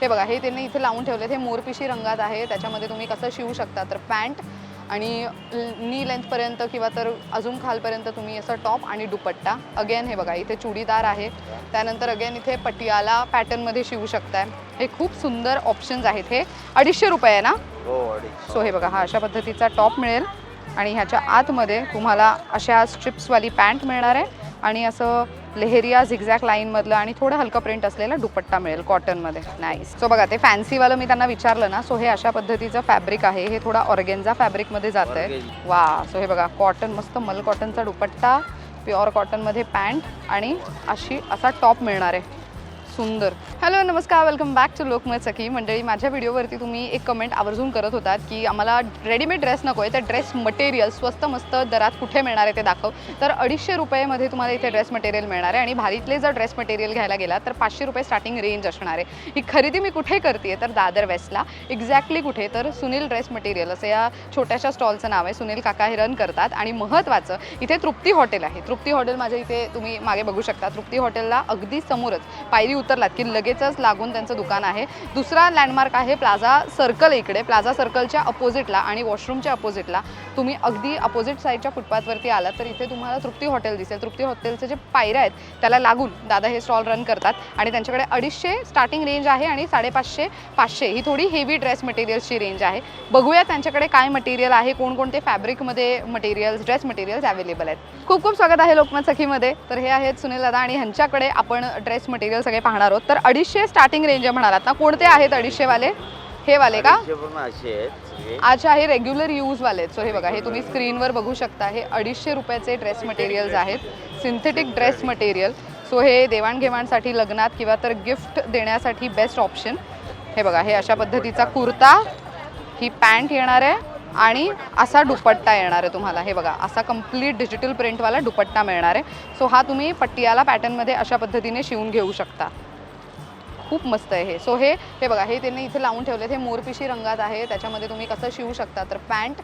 हे बघा हे त्यांनी इथे लावून ठेवलेत. हे मोरपिशी रंगात आहे. त्याच्यामध्ये तुम्ही कसं शिवू शकता? तर पॅन्ट आणि नी लेंथपर्यंत किंवा तर अजून खालपर्यंत तुम्ही असं टॉप आणि दुपट्टा. अगेन हे बघा इथे चुडीदार आहे. त्यानंतर अगेन इथे पटियाला पॅटर्नमध्ये शिवू शकताय. हे खूप सुंदर ऑप्शन्स आहेत हे. अडीचशे रुपये आहे ना? हो सो हे बघा हा अशा पद्धतीचा टॉप मिळेल. आणि ह्याच्या आतमध्ये तुम्हाला अशा स्ट्रिप्सवाली पॅन्ट मिळणार आहे. आणि असं लेहेरिया झिगझॅक लाईनमधलं आणि थोडं हलकं प्रिंट असलेला दुपट्टा मिळेल कॉटनमध्ये नाईस सो बघा ते फॅन्सीवालं मी त्यांना विचारलं ना सो हे अशा पद्धतीचं फॅब्रिक आहे. हे थोडा ऑर्गेन्झा फॅब्रिकमध्ये जातं आहे. वा सो हे बघा कॉटन मस्त मल कॉटनचा दुपट्टा प्युअर कॉटनमध्ये पॅन्ट आणि अशी असा टॉप मिळणार आहे. सुंदर. हॅलो नमस्कार. Welcome back to Lokmat Sakhi मंडळी माझ्या व्हिडिओवरती तुम्ही एक कमेंट आवर्जून करत होतात की आम्हाला रेडीमेड ड्रेस नको आहे तर ड्रेस मटेरियल स्वस्त मस्त दरात कुठे मिळणार आहे ते दाखव. तर अडीचशे रुपयेमध्ये तुम्हाला इथे ड्रेस मटेरियल मिळणार आहे आणि भारीतले जर ड्रेस मटेरियल घ्यायला गेला तर पाचशे रुपये स्टार्टिंग रेंज असणार आहे. ही खरेदी मी कुठे करते तर दादर वेस्टला एक्झॅक्टली कुठे? तर सुनील ड्रेस मटेरियल असं या छोट्याशा स्टॉलचं नाव आहे. सुनील काका हे रन करतात आणि महत्त्वाचं इथे तृप्ती हॉटेल आहे. तृप्ती हॉटेल माझ्या इथे तुम्ही मागे बघू शकता. तृप्ती हॉटेलला अगदी समोरच पायरी उतरलात की लगेचच लागून त्यांचं दुकान आहे. दुसरा लँडमार्क आहे प्लाझा सर्कल इकडे. प्लाझा सर्कलच्या अपोजिटला आणि वॉशरूमच्या अपोजिटला तुम्ही अगदी अपोजिट साईडच्या फुटपाथवरती आलात तर इथे तुम्हाला तृप्ती हॉटेल दिसेल. तृप्ती हॉटेलचे जे पायऱ्या आहेत त्याला लागून दादा हे स्टॉल रन करतात आणि त्यांच्याकडे अडीचशे स्टार्टिंग रेंज आहे आणि साडेपाचशे पाचशे ही थोडी हेवी ड्रेस मटेरियल्सची रेंज आहे. बघूया त्यांच्याकडे काय मटेरियल आहे कोणकोणते फॅब्रिकमध्ये मटेरियल्स ड्रेस मटेरियल्स अवेलेबल आहेत. खूप खूप स्वागत आहे लोकमत सखीमध्ये. तर हे आहेत सुनील दादा आणि ह्यांच्याकडे आपण ड्रेस मटेरियल सगळे पाहणार आहोत. तर अडीचशे स्टार्टिंग रेंज म्हणालात ना कोणते आहेत अडीचशेवाले? हे वाले का. अच्छा हे रेग्युलर यूजवाले आहेत. सो हे बघा हे तुम्ही स्क्रीनवर बघू शकता. हे अडीचशे रुपयाचे ड्रेस मटेरियल्स आहेत. सिंथेटिक ड्रेस मटेरियल सो हे देवाणघेवाणसाठी लग्नात किंवा तर गिफ्ट देण्यासाठी बेस्ट ऑप्शन हे बघा हे अशा पद्धतीचा कुर्ता ही पॅन्ट येणार आहे आणि असा दुपट्टा येणार आहे तुम्हाला. हे बघा असा कंप्लीट डिजिटल प्रिंटवाला दुपट्टा मिळणार आहे. सो हा तुम्ही पटियाला पॅटर्नमध्ये अशा पद्धतीने शिवून घेऊ शकता. खूप मस्त आहे हे. सो हे हे बघा हे त्यांनी इथे लावून ठेवलेत. हे मोरपिशी रंगात आहे. त्याच्यामध्ये तुम्ही कसं शिवू शकता तर पॅन्ट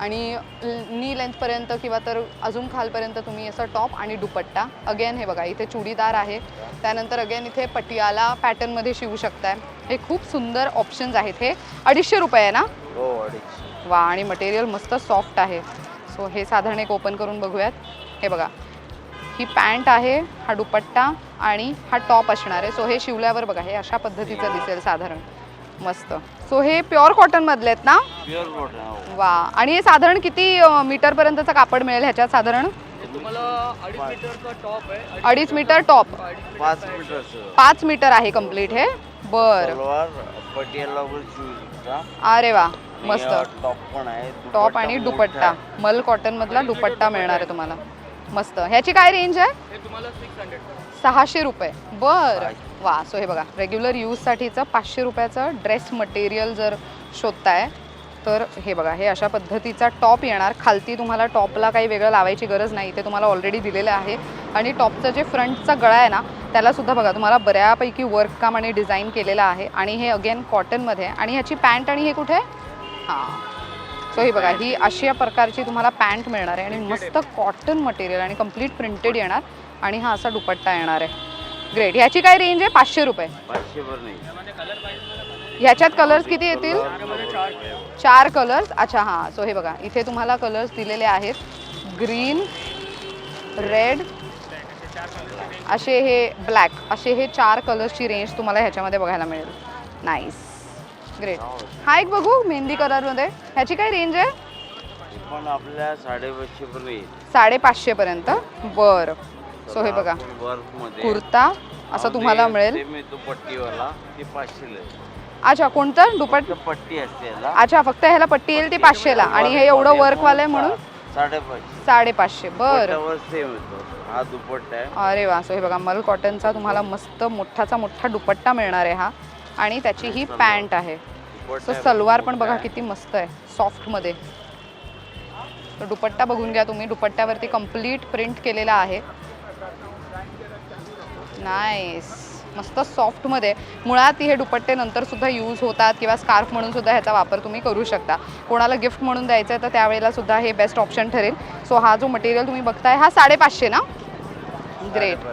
आणि नी लेंथपर्यंत किंवा तर अजून खालपर्यंत तुम्ही असं टॉप आणि दुपट्टा. अगेन हे बघा इथे चुडीदार आहे. त्यानंतर अगेन इथे पटियाला पॅटर्नमध्ये शिवू शकताय. हे खूप सुंदर ऑप्शन्स आहेत हे. अडीचशे रुपये आहे ना? हो वा आणि मटेरियल मस्त सॉफ्ट आहे. सो हे साधारण एक ओपन करून बघूयात. हे बघा ही पॅन्ट आहे हा दुपट्टा आणि हा टॉप असणार आहे. सो हे शिवल्यावर बघा हे अशा पद्धतीचं दिसेल साधारण. मस्त. सो हे प्युअर कॉटन मधले आहेत ना? प्युअर कॉटन हो. वा. आणि हे साधारण किती मीटरपर्यंतचं कापड मिळेल ह्याच्यात साधारण? तुम्हाला अडीच मीटरचा टॉप आहे अडीच मीटर टॉप. पाच मीटर आहे कंप्लीट हे. बर. अरे वा. मस्त. टॉप पण आहे टॉप आणि दुपट्टा. मल कॉटन मधला दुपट्टा मिळणार आहे तुम्हाला. मस्त. ह्याची काय रेंज आहे? हे तुम्हाला सिक्स हंड्रेड सहाशे रुपये. बर. वा सो हे बघा रेग्युलर यूजसाठीचं पाचशे रुपयाचं ड्रेस मटेरियल जर शोधताय तर हे बघा हे अशा पद्धतीचा टॉप येणार. खालती तुम्हाला टॉपला काही वेगळं लावायची गरज नाही. ते तुम्हाला ऑलरेडी दिलेलं आहे. आणि टॉपचं जे फ्रंटचा गळा आहे ना त्याला सुद्धा बघा तुम्हाला बऱ्यापैकी वर्क काम आणि डिझाईन केलेलं आहे. आणि हे अगेन कॉटनमध्ये आणि ह्याची पॅन्ट आणि हे कुठे हां. सो ही बघा ही अशा प्रकारची तुम्हाला पॅन्ट मिळणार आहे आणि मस्त कॉटन मटेरियल आणि कंप्लीट प्रिंटेड येणार आणि हा असा दुपट्टा येणार आहे. ग्रेट ह्याची काय रेंज आहे? पाचशे रुपये. ह्याच्यात कलर्स किती येतील? चार कलर्स अच्छा हां. सो हे बघा इथे तुम्हाला कलर्स दिलेले आहेत. ग्रीन रेड असे हे ब्लॅक असे हे चार कलर्सची रेंज तुम्हाला ह्याच्यामध्ये बघायला मिळेल. नाईस ग्रेट हा एक बघू मेहंदी कलरमध्ये. ह्याची काय रेंज आहे? पण आपल्या साडेपाचशे पण येईल. साडेपाचशेपर्यंत बरं. सो हे बघा. वर्कमध्ये कुर्ता असं तुम्हाला मिळेल. मी तो पट्टीवाला ती पाचशेला आहे. अच्छा कोणतं? दुपट फक्त पट्टी असते याला. अच्छा फक्त ह्याला पट्टी येईल ती पाचशेला. आणि हे एवढं वर्कवालं आहे म्हणून? साडेपाचशे. साडेपाचशे. बरं. दुपट्ट्यावर सेम येतो हा दुपट्टा आहे. अरे वा. सो हे बघा मल कॉटनचा तुम्हाला मस्त मोठाचा मोठा दुपट्टा मिळणार आहे हा. आणि त्याची ही पॅन्ट आहे. सो सलवार पण बघा किती मस्त आहे सॉफ्टमध्ये. तर दुपट्टा बघून घ्या तुम्ही. दुपट्ट्यावरती कंप्लीट प्रिंट केलेला आहे. नाईस मस्त सॉफ्टमध्ये. मुळात हे दुपट्टे नंतर सुद्धा यूज होतात किंवा स्कार्फ म्हणून सुद्धा ह्याचा वापर तुम्ही करू शकता. कोणाला गिफ्ट म्हणून द्यायचं आहे तर त्यावेळेला सुद्धा हे बेस्ट ऑप्शन ठरेल. सो हा जो मटेरियल तुम्ही बघताय हा साडेपाचशे ना? ग्रेट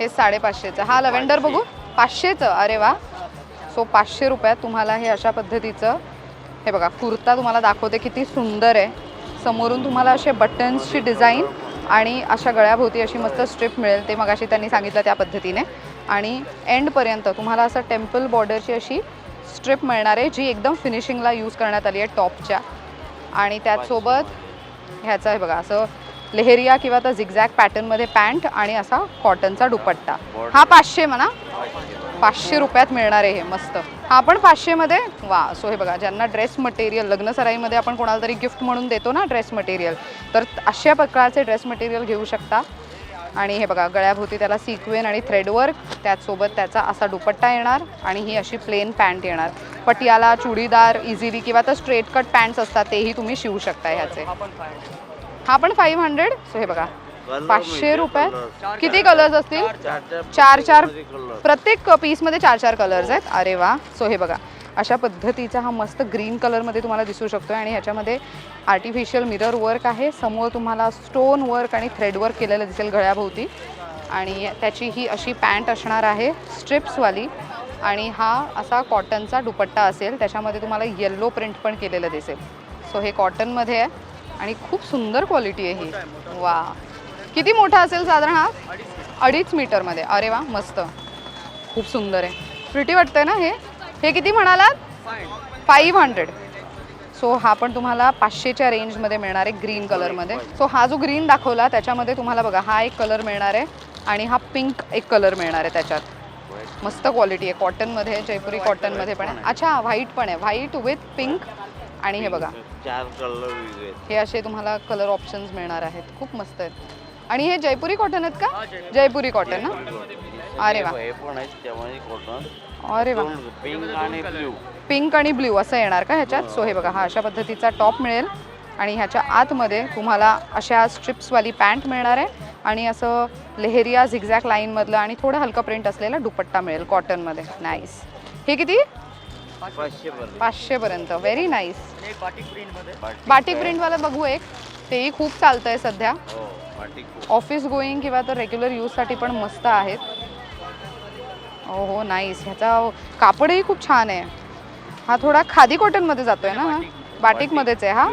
हे साडेपाचशेचं. हा लव्हेंडर बघू. पाचशेचं? अरे वा. सो पाचशे रुपयात तुम्हाला हे अशा पद्धतीचं हे बघा कुर्ता तुम्हाला दाखवते किती सुंदर आहे. समोरून तुम्हाला असे बटन्सची डिझाईन आणि अशा गळ्याभोवती अशी मस्त स्ट्रिप मिळेल ते मगाशी त्यांनी सांगितलं त्या पद्धतीने. आणि एंडपर्यंत तुम्हाला असं टेम्पल बॉर्डरची अशी स्ट्रिप मिळणार आहे जी एकदम फिनिशिंगला यूज करण्यात आली आहे टॉपच्या आणि त्याचसोबत ह्याचं आहे बघा असं लेहेरिया किंवा आता झिगझॅग पॅटर्नमध्ये पॅन्ट आणि असा कॉटनचा दुपट्टा. हा पाचशे म्हणा. पाचशे रुपयात मिळणार आहे हे मस्त. हा पण पाचशेमध्ये वा सो हे बघा ज्यांना ड्रेस मटेरियल लग्न सराईमध्ये आपण कोणाला तरी गिफ्ट म्हणून देतो ना ड्रेस मटेरियल तर अशा प्रकारचे ड्रेस मटेरियल घेऊ शकता. आणि हे बघा गळ्याभोवती त्याला सिक्वेन आणि थ्रेडवर्क त्याचसोबत त्याचा असा दुपट्टा येणार आणि ही अशी प्लेन पॅन्ट येणार. पटियाला चुडीदार इझिली किंवा तर स्ट्रेट कट पॅन्ट्स असतात तेही तुम्ही शिवू शकता ह्याचे. हा पण फाईव्ह हंड्रेड सो हे बघा पाचशे रुपये. किती कलर्स असतील? चार चार. प्रत्येक पीसमध्ये चार चार कलर्स आहेत. अरे वा. सो हे बघा. अशा पद्धतीचा हा मस्त ग्रीन कलरमध्ये तुम्हाला दिसू शकतो आणि ह्याच्यामध्ये आर्टिफिशियल मिरर वर्क आहे. समोर तुम्हाला स्टोन वर्क आणि थ्रेड वर्क केलेलं दिसेल गळ्याभोवती आणि त्याची ही अशी पॅन्ट असणार आहे स्ट्रिप्सवाली आणि हा असा कॉटनचा दुपट्टा असेल. त्याच्यामध्ये तुम्हाला येल्लो प्रिंट पण केलेलं दिसेल. सो हे कॉटनमध्ये आहे. आणि खूप सुंदर क्वालिटी आहे ही. वा. किती मोठा असेल साधारण हा? अडीच मीटरमध्ये अरे वा मस्त. खूप सुंदर आहे. प्रिटी वाटतंय ना हे? हे किती म्हणालात? फाईव्ह हंड्रेड सो हा पण तुम्हाला पाचशेच्या रेंजमध्ये मिळणार आहे ग्रीन कलरमध्ये सो हा जो ग्रीन दाखवला त्याच्यामध्ये तुम्हाला बघा हा एक कलर मिळणार आहे आणि हा पिंक एक कलर मिळणार आहे त्याच्यात. मस्त क्वालिटी आहे. कॉटनमध्ये जयपुरी कॉटनमध्ये पण आहे. अच्छा व्हाईट पण आहे. व्हाईट विथ पिंक आणि हे बघा. हे असे तुम्हाला कलर ऑप्शन्स मिळणार आहेत. खूप मस्त आहेत. आणि हे जयपुरी कॉटन आहेत का? हा जयपुरी. कॉटन ना? अरे वा. हे पण आहेत त्यामध्ये कॉटन अरे वा. पिंक आणि ब्ल्यू पिंक आणि ब्ल्यू असं येणार का ह्याच्यात? सो हे बघा हा अशा पद्धतीचा टॉप मिळेल. आणि ह्याच्या आतमध्ये तुम्हाला अशा स्ट्रिप्सवाली पॅन्ट मिळणार आहे. आणि असं लेहेरिया झिगझॅक लाईनमधलं आणि थोडं हलका प्रिंट असलेला दुपट्टा मिळेल कॉटनमध्ये नाईस हे किती? पाचशे पर्यंत. पाचशेपर्यंत व्हेरी नाईस बाटिक प्रिंटवालं बघू एक. तेही खूप चालतं आहे सध्या. हो. ऑफिस गोईंग किंवा तर रेग्युलर यूजसाठी पण मस्त आहेत. हो हो नाईस ह्याचा कापडही खूप छान आहे. हा थोडा खादी कॉटनमध्ये जातोय ना? हा बाटिकमध्येच आहे हा?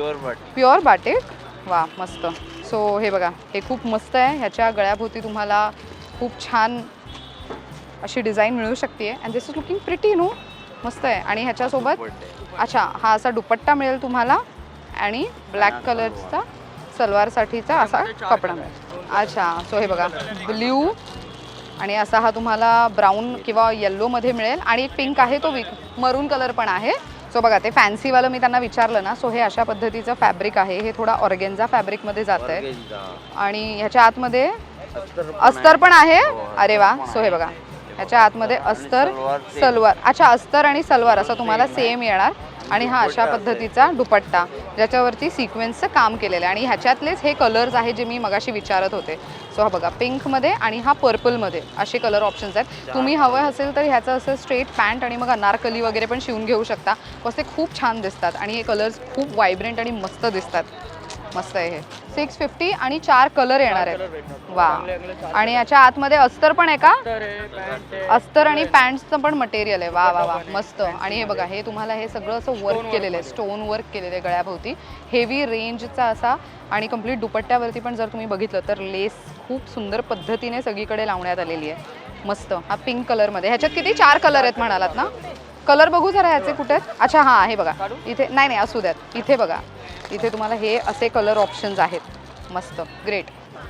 Pure batik. वा मस्त. सो हे बघा हे खूप मस्त आहे. ह्याच्या गळ्याभोवती तुम्हाला खूप छान अशी डिझाईन मिळू शकते and this is looking pretty no मस्त आहे. आणि ह्याच्यासोबत. अच्छा हा असा दुपट्टा मिळेल तुम्हाला. आणि ब्लॅक कलरचा सलवारसाठीचा असा कपडा मिळेल. अच्छा सो हे बघा ब्ल्यू आणि असा हा तुम्हाला ब्राऊन किंवा येल्लोमध्ये मिळेल. आणि एक पिंक आहे तो विक मरून कलर पण आहे. सो बघा ते फॅन्सीवालं मी त्यांना विचारलं ना सो हे अशा पद्धतीचं फॅब्रिक आहे. हे थोडा ऑर्गेन्झा फॅब्रिकमध्ये जात आहे. आणि ह्याच्या आतमध्ये अस्तर पण आहे. हो, अरे वा सो हे. बघा. ह्याच्या आतमध्ये अस्तर. सलवार अच्छा अस्तर आणि सलवार असं तुम्हाला सेम येणार. आणि हा अशा पद्धतीचा दुपट्टा ज्याच्यावरती सिक्वेन्सचं काम केलेलं आहे. आणि ह्याच्यातलेच हे कलर्स आहे जे मी मगाशी विचारत होते. सो हा बघा पिंकमध्ये आणि हा पर्पलमध्ये असे कलर ऑप्शन्स आहेत. तुम्ही हवं असेल तर ह्याचं असं स्ट्रेट पॅन्ट आणि मग अनारकली वगैरे पण शिवून घेऊ शकता. ते खूप छान दिसतात. आणि हे कलर्स खूप व्हायब्रंट आणि मस्त दिसतात. मस्त आहे हे. सिक्स फिफ्टी आणि चार कलर येणार आहेत. वा. आणि याच्या आतमध्ये अस्तर पण आहे का? आहे अस्तर आणि पॅन्टचं पण मटेरियल आहे. वा वा वा. मस्त. आणि हे बघा हे तुम्हाला हे सगळं असं वर्क केलेलं आहे. स्टोन वर्क केलेलं आहे गळ्याभोवती. हेवी रेंजचा असा आणि कंप्लीट दुपट्ट्यावरती पण जर तुम्ही बघितलं तर लेस खूप सुंदर पद्धतीने सगळीकडे लावण्यात आलेली आहे. मस्त. हा पिंक कलरमध्ये ह्याच्यात किती? चार कलर आहेत म्हणालात ना? कलर बघू जरा ह्याचे कुठे आहेत? अच्छा हां हे बघा. इथे नाही नाही असू द्यात. इथे बघा. इथे तुम्हाला हे असे कलर ऑप्शन्स आहेत. मस्त. ग्रेट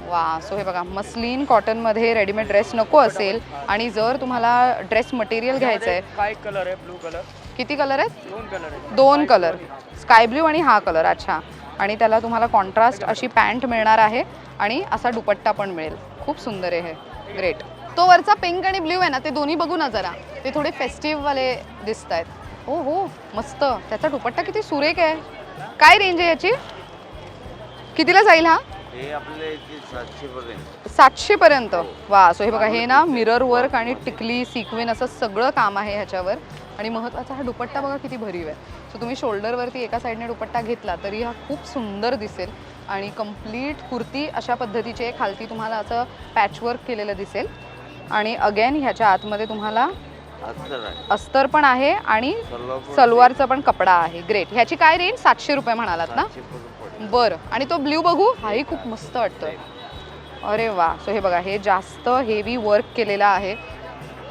वा सो हे बघा मस्लिन कॉटनमध्ये रेडीमेड ड्रेस नको असेल आणि जर तुम्हाला ड्रेस मटेरियल घ्यायचं आहे काय कलर आहे? ब्लू कलर किती कलर आहेत? दोन कलर आहे दोन कलर स्काय ब्ल्यू आणि हा कलर अच्छा. आणि त्याला तुम्हाला कॉन्ट्रास्ट अशी पॅन्ट मिळणार आहे आणि असा दुपट्टा पण मिळेल. खूप सुंदर आहे हे. ग्रेट तो वरचा पिंक आणि ब्ल्यू आहे ना ते दोन्ही बघू ना जरा. ते थोडे फेस्टिव्हवाले दिसत आहेत हो हो मस्त. त्याचा दुपट्टा किती सुरेख आहे. काय रेंज आहे याची? कितीला जाईल हा? हे आपले इथे सातशे पर्यंत. सातशे पर्यंत. वा सो हे बघा हे ना मिरर वर्क आणि टिकली सिक्वेन असं सगळं काम आहे ह्याच्यावर. आणि महत्त्वाचा हा दुपट्टा बघा किती भरीव आहे. सो तुम्ही शोल्डरवरती एका साईडने दुपट्टा घेतला तरी हा खूप सुंदर दिसेल. आणि कंप्लीट कुर्ती अशा पद्धतीची खालती तुम्हाला असं पॅचवर्क केलेलं दिसेल. आणि अगेन ह्याच्या आतमध्ये तुम्हाला अस्तर पण आहे आणि सलवारचा पण कपडा आहे. ग्रेट ह्याची काय रेंज सातशे रुपये म्हणालात ना. बरं. आणि तो ब्ल्यू बघू? हाही खूप मस्त वाटतोय. अरे वा. सो हे बघा हे जास्त हेवी वर्क केलेलं आहे.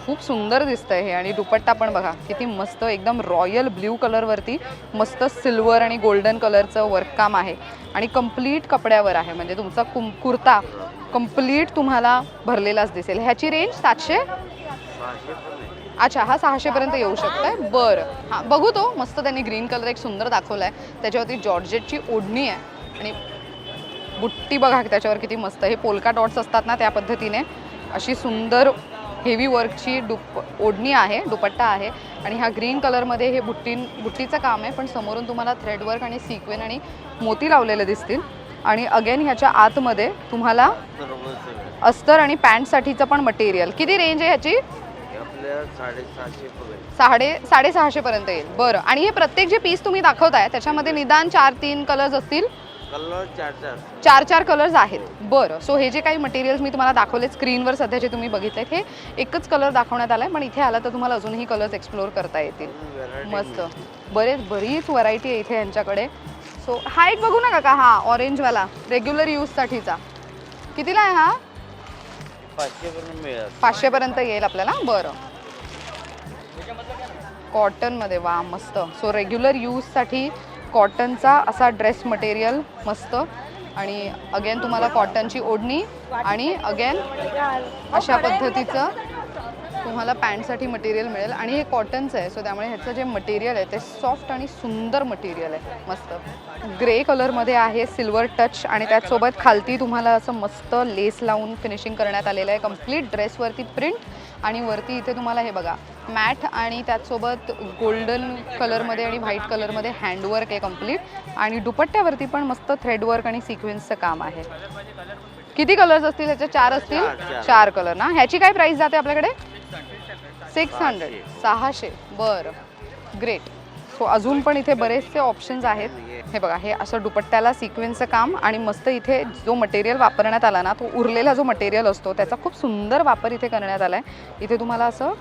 खूप सुंदर दिसतंय हे. आणि दुपट्टा पण बघा किती मस्त एकदम रॉयल ब्ल्यू कलरवरती मस्त सिल्वर आणि गोल्डन कलरचं वर्ककाम आहे. आणि कंप्लीट कपड्यावर आहे. म्हणजे तुमचा कुम कुर्ता कंप्लीट तुम्हाला भरलेलाच दिसेल. ह्याची रेंज सातशे? अच्छा हा सहाशेपर्यंत येऊ शकतोय? बरं. हां बघू तो. मस्त त्यांनी ग्रीन कलर एक सुंदर दाखवला आहे त्याच्यावरती जॉर्जेटची ओढणी आहे. आणि बुट्टी बघा त्याच्यावर किती मस्त हे पोलका डॉट्स असतात ना त्या पद्धतीने. अशी सुंदर हेवी वर्कची दुप ओढणी आहे दुपट्टा आहे. आणि ह्या ग्रीन कलरमध्ये हे बुट्टी बुट्टीचं काम आहे पण समोरून तुम्हाला थ्रेड वर्क आणि सिक्वेन आणि मोती लावलेले दिसतील. आणि अगेन ह्याच्या आतमध्ये तुम्हाला अस्तर आणि पॅन्टसाठीचं पण मटेरियल किती रेंज आहे ह्याची? आपल्या साडेसहाशे पर्यंत. साडे साडेसहाशेपर्यंत येईल. बरं. आणि हे प्रत्येक जे पीस तुम्ही दाखवताय त्याच्यामध्ये निदान चार तीन कलर्स असतील? कलर चार चार. चार चार कलर्स आहेत. बरं. सो हे जे काही मटेरियल्स मी तुम्हाला दाखवले स्क्रीनवर सध्या जे तुम्ही बघितलेत हे एकच कलर दाखवण्यात आलाय पण इथे आला तर तुम्हाला अजूनही कलर्स एक्सप्लोअर करता येतील. मस्त. बरेच बरीच व्हरायटी आहे इथे यांच्याकडे. सो हा एक बघू नका का? हा ऑरेंजवाला रेग्युलर यूजसाठीचा कितीला आहे हा? पाचशे पर्यंत मिळेल. पाचशेपर्यंत येईल आपल्याला? बरं. कॉटनमध्ये वा मस्त. सो रेग्युलर यूजसाठी कॉटनचा असा ड्रेस मटेरियल मस्त. आणि अगेन तुम्हाला कॉटनची ओढणी आणि अगेन अशा पद्धतीचं तुम्हाला पॅन्टसाठी मटेरियल मिळेल. आणि हे कॉटनचं आहे सो त्यामुळे ह्याचं जे मटेरियल आहे ते सॉफ्ट आणि सुंदर मटेरियल आहे. मस्त. ग्रे कलरमध्ये आहे सिल्वर टच आणि त्याचसोबत खालती तुम्हाला असं मस्त लेस लावून फिनिशिंग करण्यात आलेलं आहे. कंप्लीट ड्रेसवरती प्रिंट आणि वरती इथे तुम्हाला हे बघा मॅट आणि त्याचसोबत गोल्डन कलरमध्ये आणि व्हाईट कलरमध्ये हँडवर्क आहे कंप्लीट आणि दुपट्ट्यावरती पण मस्त थ्रेडवर्क आणि सिक्वेन्सचं काम आहे. किती कलर्स असतील ह्याचे? चार असतील? चार, कलर ना? ह्याची काय प्राइस जाते आपल्याकडे? सिक्स हंड्रेड सहाशे. बरं. ग्रेट सो अजून पण इथे बरेचसे ऑप्शन्स आहेत. हे बघा हे असं दुपट्ट्याला सिक्वेन्सचं काम आणि मस्त इथे जो मटेरियल वापरण्यात आला ना तो उरलेला जो मटेरियल असतो त्याचा खूप सुंदर वापर इथे करण्यात आला आहे इथे तुम्हाला असं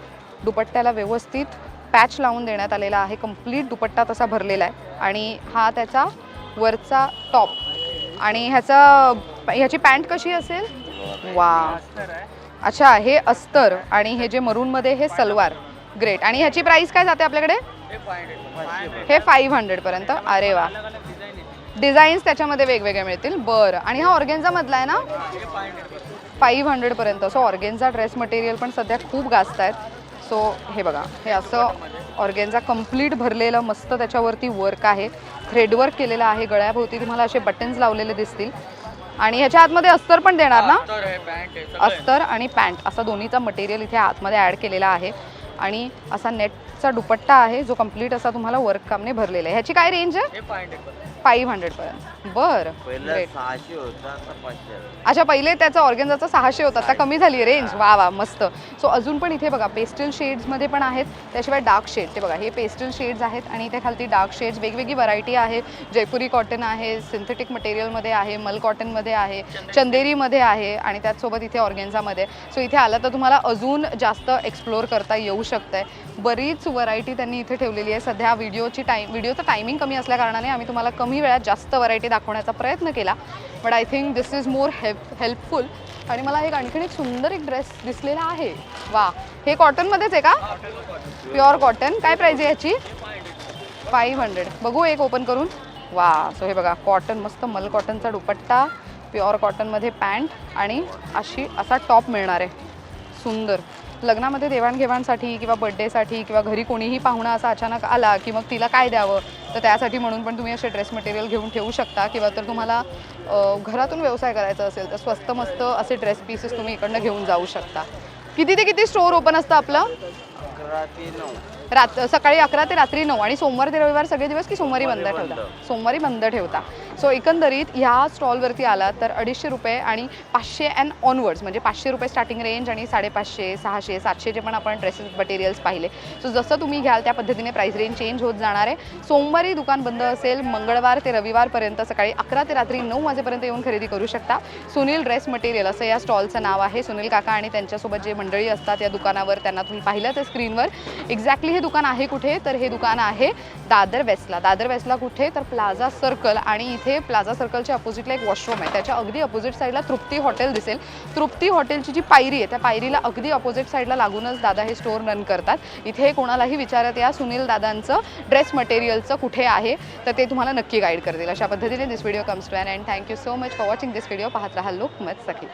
दुपट्ट्याला व्यवस्थित पॅच लावून देण्यात आलेला आहे. कंप्लीट दुपट्टा तसा भरलेला आहे. आणि हा त्याचा वरचा टॉप आणि ह्याचा ह्याची पॅन्ट कशी असेल? वा अच्छा हे अस्तर आणि हे जे मरूनमध्ये हे सलवार. ग्रेट आणि ह्याची प्राईस काय जाते आपल्याकडे? हे फाईव्ह हंड्रेडपर्यंत अरे वा. डिझाईन्स त्याच्यामध्ये वेगवेगळे मिळतील. बरं. आणि हा ऑर्गेन्झा मधला आहे ना? फाईव्ह हंड्रेडपर्यंत सो ऑर्गेन्झा ड्रेस मटेरियल पण सध्या खूप गाजत आहेत सो हे बघा. हे असं ऑर्गेन्झा कंप्लीट भरलेलं मस्त त्याच्यावरती वर्क आहे. थ्रेडवर्क केलेलं आहे. गळ्याभोवती तुम्हाला असे बटन्स लावलेले दिसतील. आणि ह्याच्या आतमध्ये अस्तर पण देणार ना? अस्तर आणि पॅन्ट असा दोन्हीचा मटेरियल इथे आतमध्ये ॲड केलेला आहे. आणि असा दुपट्टा आहे जो कंप्लीट असा तुम्हाला वर्क कामने भरलेला आहे. ह्याची काय रेंज आहे? फाईव्ह हंड्रेडपर्यंत बरं पहिला सहाशे होता आता पाचशे अच्छा पहिले त्याचा ऑर्गेन्झाचा सहाशे होता आता कमी झाली रेंज वा वा मस्त सो अजून पण इथे बघा पेस्टल शेड्समध्ये पण आहेत त्याशिवाय डार्क शेड ते बघा हे पेस्टल शेड्स आहेत आणि इथे खालती डार्क शेड्स वेगवेगळी व्हरायटी आहे जयपुरी कॉटन आहे सिंथेटिक मटेरियलमध्ये आहे मल कॉटनमध्ये आहे चंदेरीमध्ये आहे आणि त्याचसोबत इथे ऑर्गेन्झामध्ये सो इथे आलं तर तुम्हाला अजून जास्त एक्सप्लोअर करता येऊ शकतंय बरीच व्हरायटी त्यांनी इथे ठेवलेली आहे सध्या व्हिडिओची टाईम व्हिडिओचं टायमिंग कमी असल्या कारणाने आम्ही तुम्हाला कमी वेळात जास्त व्हरायटी दाखवण्याचा प्रयत्न केला. But I think this is more help helpful आणि मला एक आणखीन एक सुंदर एक ड्रेस दिसलेला आहे. वा हे कॉटनमध्येच आहे का? प्युअर कॉटन काय प्राईज आहे याची? फाईव्ह हंड्रेड बघू एक ओपन करून. वा सो हे बघा कॉटन मस्त मल कॉटनचा दुपट्टा प्युअर कॉटनमध्ये पॅन्ट आणि अशी असा टॉप मिळणार आहे. सुंदर. लग्नामध्ये देवाणघेवाणसाठी किंवा बड्डेसाठी किंवा घरी कोणीही पाहुणा असा अचानक आला की मग तिला काय द्यावं? तर त्यासाठी म्हणून पण तुम्ही असे ड्रेस मटेरियल घेऊन ठेवू शकता. किंवा तर तुम्हाला घरातून व्यवसाय करायचा असेल तर स्वस्त मस्त असे ड्रेस पीसेस तुम्ही इकडनं घेऊन जाऊ शकता. किती ते किती स्टोअर ओपन असतं आपलं? रात सकाळी अकरा ते रात्री नऊ. आणि सोमवार ते रविवार सगळे दिवस की सोमवारी बंद ठेवता. सोमवारी बंद ठेवता. सो एकंदरीत ह्या स्टॉलवरती आला तर अडीचशे रुपये आणि पाचशे अँड ऑनवर्ड्स म्हणजे पाचशे रुपये स्टार्टिंग रेंज आणि साडेपाचशे सहाशे सातशेचे पण आपण ड्रेसेस मटेरियल्स पाहिले. सो जसं तुम्ही घ्याल त्या पद्धतीने प्राईस रेंज चेंज होत जाणार आहे. सोमवारी दुकान बंद असेल मंगळवार ते रविवारपर्यंत सकाळी अकरा ते रात्री नऊ वाजेपर्यंत येऊन खरेदी करू शकता. सुनील ड्रेस मटेरियल असं या स्टॉलचं नाव आहे. सुनील काका आणि त्यांच्यासोबत जे मंडळी असतात या दुकानावर त्यांना तुम्ही पाहिलं त्या स्क्रीनवर एक्झॅक्टली हे दुकान आहे कुठे? तर हे दुकान आहे दादर वेस्टला दादर वेस्टला कुठे? तर प्लाझा सर्कल आणि इथे प्लाझा सर्कलच्या अपोजिटला एक वॉशरूम आहे. त्याच्या अगदी अपोजिट साईडला तृप्ती हॉटेल दिसेल. तृप्ती हॉटेलची जी पायरी आहे त्या पायरीला अगदी अपोजिट साईडला लागूनच दादा हे स्टोअर रन करतात. इथे कोणालाही विचारत या सुनील दादांचं ड्रेस मटेरियलचं कुठे आहे तर ते तुम्हाला नक्की गाईड करतील. अशा पद्धतीने this video comes to and thank you so much for watching this video पाहत राहा. लोक मत सखी.